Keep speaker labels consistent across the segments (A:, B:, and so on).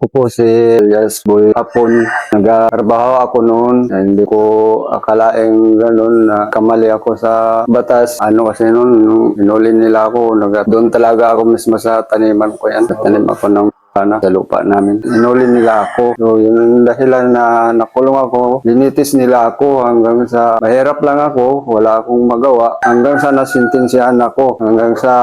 A: Ako po si Elias Boy. Hapon, nagtrabaho ako noon. Hindi ko akalaing ganun na kamali ako sa batas. Ano kasi noon, nung inuli nila ako, doon talaga ako mismo sa taniman ko yan. Tanim ako ng sana sa lupa namin. Inuli nila ako. So, yun dahilan na nakulong ako. Linitis nila ako hanggang sa mahirap lang ako. Wala akong magawa. Hanggang sa nasintensyahan ako. Hanggang sa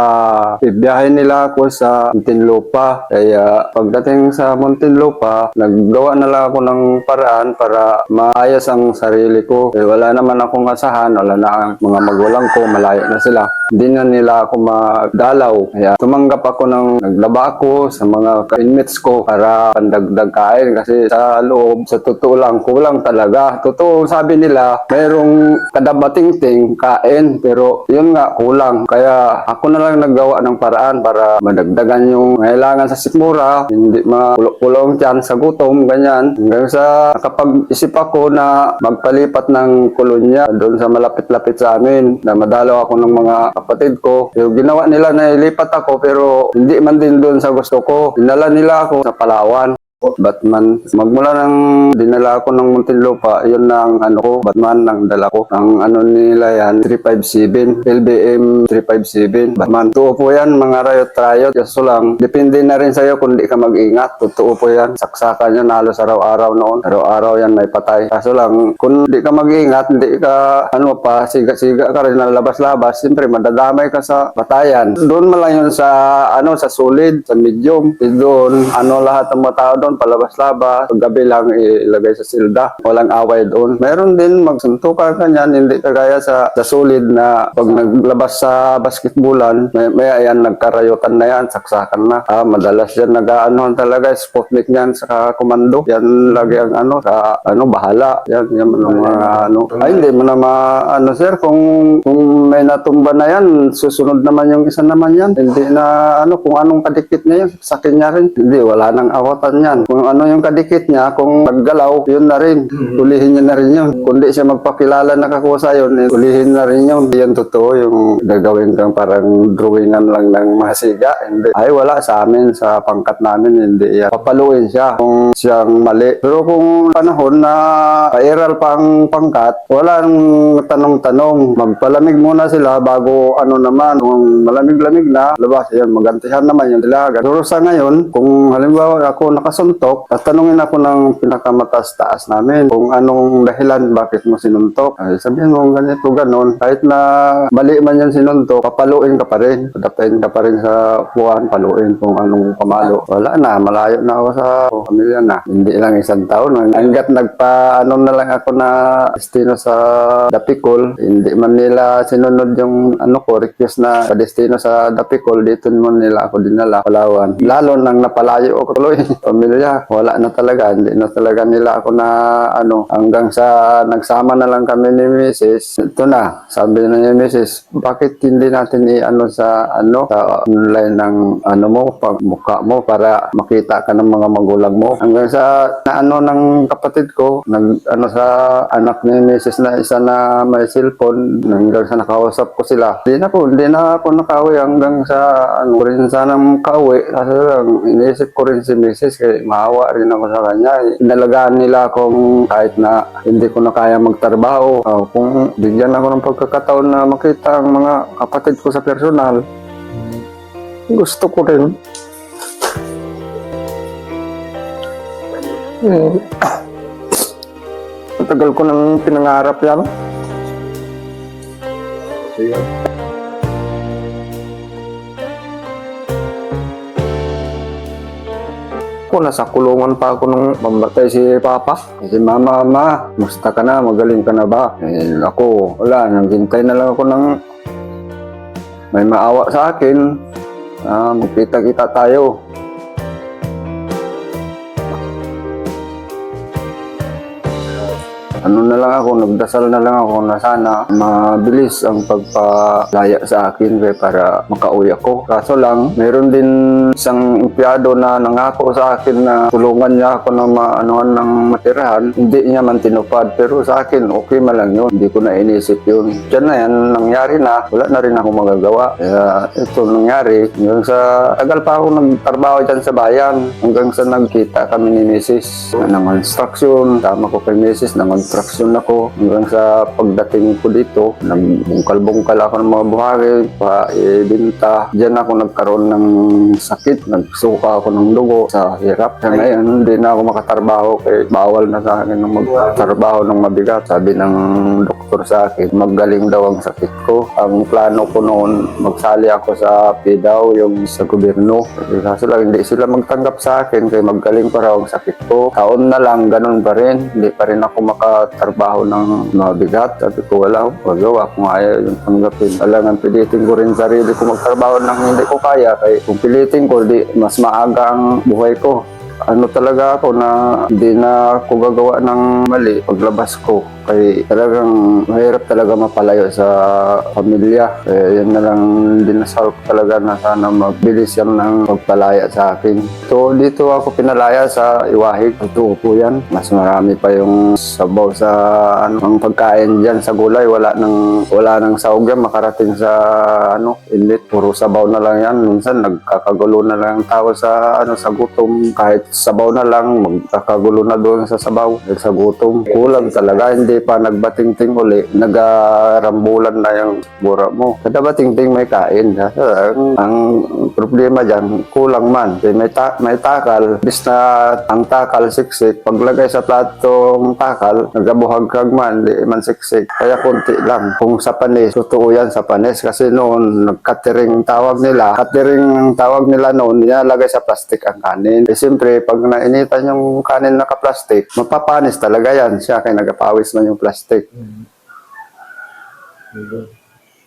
A: ibiyahin nila ako sa Muntinlupa. Kaya pagdating sa Muntinlupa, naggawa na lang ako ng paraan para maayos ang sarili ko. Eh, wala naman akong asahan. Wala na ang mga magulang ko. Malayo na sila. Hindi na nila ako madalaw. Kaya tumanggap ako ng naglaba ako sa mga inmates ko para pandagdag kain kasi sa loob, sa totoo lang, kulang talaga. Totoo, sabi nila, mayroong kadabating-ting kain pero yun nga, kulang. Kaya ako na lang naggawa ng paraan para madagdagan yung kailangan sa sikmura, hindi makulong tiyan sa gutom, ganyan. Hanggang sa nakapag-isip ako na magpalipat ng kolonya doon sa malapit-lapit sa amin na madalaw ako ng mga kapatid ko. Yung ginawa nila na ilipat ako pero hindi man din doon sa gusto ko. Dinala nila ako sa Palawan. Batman. Magmula nang dinala ako ng Muntinlupa, yun na ang ano ko, Batman ang dala ko. Ang ano nila yan, 357, LBM 357. Batman. Totoo po yan, mga rayot-rayot. Kaso lang, depende na rin sa'yo kung di ka mag-ingat. Totoo po yan. Saksakan yan halos araw-araw noon. Araw-araw yan may patay. Kaso lang, kung di ka mag-ingat, hindi ka, ano pa, siga-siga ka rin na labas-labas, siyempre madadamay ka sa patayan. Doon man lang yun sa, ano, sa solid, sa medium. Doon, ano lahat ng mga tao doon, palabas-labas. Paggabi lang ilagay sa silda. Walang away doon. Meron din magsuntukan kanyan, hindi kagaya sa, sa solid na pag naglabas sa basketballan, may, may ayan, nagkarayutan na yan, saksakan na. Ah, madalas yan nag-ano talaga, sputnik niyan sa komando. Yan lagi ang ano, sa ano, bahala. Yan, yan mga ano. Ay, hindi mo na ma, ano sir, kung, kung may natumba na yan, susunod naman yung isa naman yan. Hindi na, ano, kung anong kadikit niya yun, sa akin niya rin. Hindi, wala nang awatan yan. Kung ano yung kadikit niya, kung naggalaw, yun na rin. Ulihin niya na rin yun. Kung di siya magpakilala na kakusa yun, eh, ulihin na rin yun. Yan totoo yung gagawin kang parang drawingan lang ng masiga. Hindi. Ay, wala sa amin, sa pangkat namin, hindi yan. Papaluin siya kung siyang mali. Pero kung panahon na kairal pang pangkat, wala nang tanong-tanong. Magpalamig muna sila bago ano naman. Kung malamig-lamig na, labas yan, magantihan naman yung dilagan. Pero sa ngayon, kung halimbawa ako nakasuntok, tatanungin ako ng pinakamataas-taas namin kung anong dahilan bakit mo sinuntok. Ay, sabihin mo ganito, ganon. Kahit na mali man yan sinuntok, papaluin ka pa rin. Padapain ka pa rin sa buwan, paluin kung anong pamalo. Wala na, malayo na ako sa pamilya na. Hindi lang isang taon. Hanggat nagpa, ano na lang ako na destino sa Dapicol, hindi man nila sinunod yung ano ko, request na destino sa Dapicol, dito naman nila ako dinala, Palawan. Lalo nang napalayo ako tuloy, pamilya, wala na talaga, hindi na talaga nila ako na ano, hanggang sa nagsama na lang kami ni Mrs. Ito na, sabi na ni Mrs. Bakit hindi natin i-ano sa ano, sa online ng ano mo, pag mukha mo para makita ka ng mga magulang mo. Hanggang sa na ano ng kapatid ko, nag ano sa anak ni Mrs. na isa na may cellphone, hanggang sa nakausap ko sila. Hindi na po, hindi na ako nakauwi hanggang sa ano rin sanang kauwi. Kasi lang, iniisip ko rin si Mrs. kaya maawa rin ako sa kanya. Inalagaan nila akong kahit na hindi ko na kaya magtrabaho. Ah, kung bigyan ako ng pagkakataon na makita ang mga kapatid ko sa personal, gusto ko rin. Hmm. Ang tagal ko nang pinangarap yan. Ako, nasa kulungan pa ako nung mamatay si Papa. Si Mama, Ma, musta ka na? Magaling ka na ba? Eh, ako, wala. Naghintay na lang ako ng may maawa sa akin. Ah, magkita-kita tayo. Ano na lang ako, nagdasal na lang ako na sana mabilis ang pagpalaya sa akin kaya para makauwi ako. Kaso lang, meron din isang empleyado na nangako sa akin na tulungan niya ako na maanohan ng matirahan. Hindi niya man tinupad. Pero sa akin, okay man lang yun. Hindi ko na inisip yun. Diyan na yan, nangyari na. Wala na rin ako magagawa. Kaya ito nangyari. Hanggang sa tagal pa ako nagtrabaho dyan sa bayan. Hanggang sa nagkita kami ni Mrs. ng construction. Tama ko kay Mrs. ng construction ako. Hanggang sa pagdating ko dito, nagbungkal-bungkal ako ng mga buhari, pa ibinta. Diyan ako nagkaroon ng sakit. Nagsuka ako ng dugo sa hirap. Kaya ngayon, hindi na ako makatarbaho kay bawal na sa akin ng magtrabaho ng mabigat. Sabi ng doktor sa akin, magaling daw ang sakit ko. Ang plano ko noon, magsali ako sa PDAW, yung sa gobyerno. Eh, Kaso lang, hindi sila magtanggap sa akin kaya magaling pa raw ang sakit ko. Taon na lang, ganun pa rin. Hindi pa rin ako makatrabaho ng mabigat. Sabi ko, wala akong magawa kung ayaw yung tanggapin. Alangan, pilitin ko rin sarili ko magtrabaho ng hindi ko kaya. Kaya kung pilitin ko, di, mas maaga ang buhay ko ano talaga ako na hindi na ako gagawa ng mali paglabas ko. Kaya talagang mahirap talaga mapalayo sa pamilya. Kaya yan na lang dinasal ko talaga na sana mabilis yan ng pagpalaya sa akin. So dito ako pinalaya sa Iwahig. Totoo po yan. Mas marami pa yung sabaw sa ano, ang pagkain dyan sa gulay. Wala nang, wala nang sahog yan makarating sa ano, init. Puro sabaw na lang yan. Minsan nagkakagulo na lang ang tao sa ano sa gutom. Kahit sabaw na lang, magkakagulo na doon sa sabaw. Sa gutom. Kulang talaga. Hindi pa nagbating-ting uli. Nagarambulan na yung bura mo. Kada bating-ting may kain. Ang, ang problema dyan, kulang man. Kaya may, ta- may takal. Bis na ang takal siksik. Paglagay sa platong takal, nagabuhagkag man, di man siksik. Kaya konti lang. Kung sa panis, totoo yan sa panis. Kasi noon, nag-catering tawag nila. Catering ang tawag nila noon, nilalagay sa plastic ang kanin. Eh, siyempre, pag nainitan yung kanin naka-plastic, mapapanis talaga yan. Siya kaya nagapawis man yung plastic.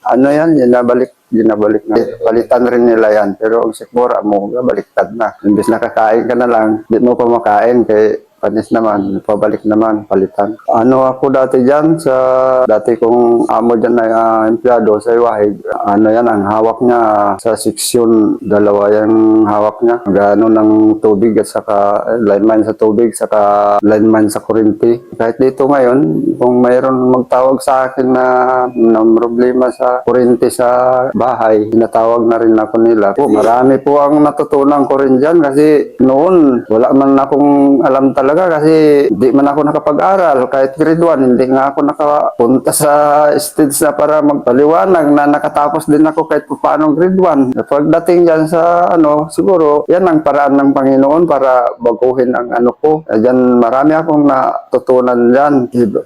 A: Ano yan, ginabalik, ginabalik na. Palitan rin nila yan. Pero ang sikmura mo, baliktad na. Imbis nakakain ka na lang, di mo pa makain kay panis naman, pabalik naman, palitan. Ano ako dati dyan sa dati kong amo dyan na ah, empleyado sa Iwahig, ano yan, ang hawak niya sa seksyon, dalawa yung hawak niya. Gano ng tubig at saka eh, lineman sa tubig, saka lineman sa kurinti. Kahit dito ngayon, kung mayroon magtawag sa akin na, na problema sa kurinti sa bahay, tinatawag na rin ako nila. Po, marami po ang natutunan ko rin dyan kasi noon, wala man akong alam talaga kasi di man ako nakapag-aral. Kahit grade 1, hindi nga ako nakapunta sa stage na para magpaliwanag na nakatapos din ako kahit paano grade 1. Pagdating dyan sa ano, siguro, yan ang paraan ng Panginoon para baguhin ang ano ko. Dyan marami akong natutunan dyan.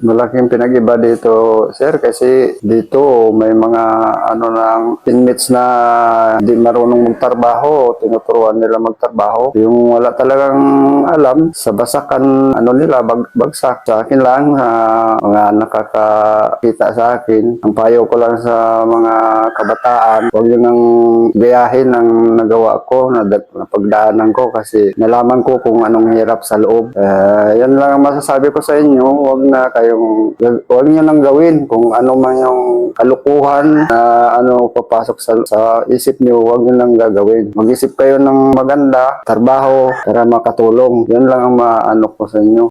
A: Malaking pinag-iba dito, sir, kasi dito may mga ano ng inmates na di marunong magtrabaho, tinuturuan nila magtrabaho. Yung wala talagang alam, sa basakan ano nila, bag, bagsak. Sa akin lang, ah, mga nakakakita sa akin, ang payo ko lang sa mga kabataan, huwag yun ang gayahin ang nagawa ko, na napagdaanan ko kasi nalaman ko kung anong hirap sa loob. Eh, yan lang ang masasabi ko sa inyo, huwag na kayong, huwag nyo nang gawin kung ano man yung kalukuhan na ano papasok sa, sa isip nyo, huwag nyo nang gagawin. Mag-isip kayo ng maganda, trabaho, para makatulong. Yan lang ang maano ko sa inyo.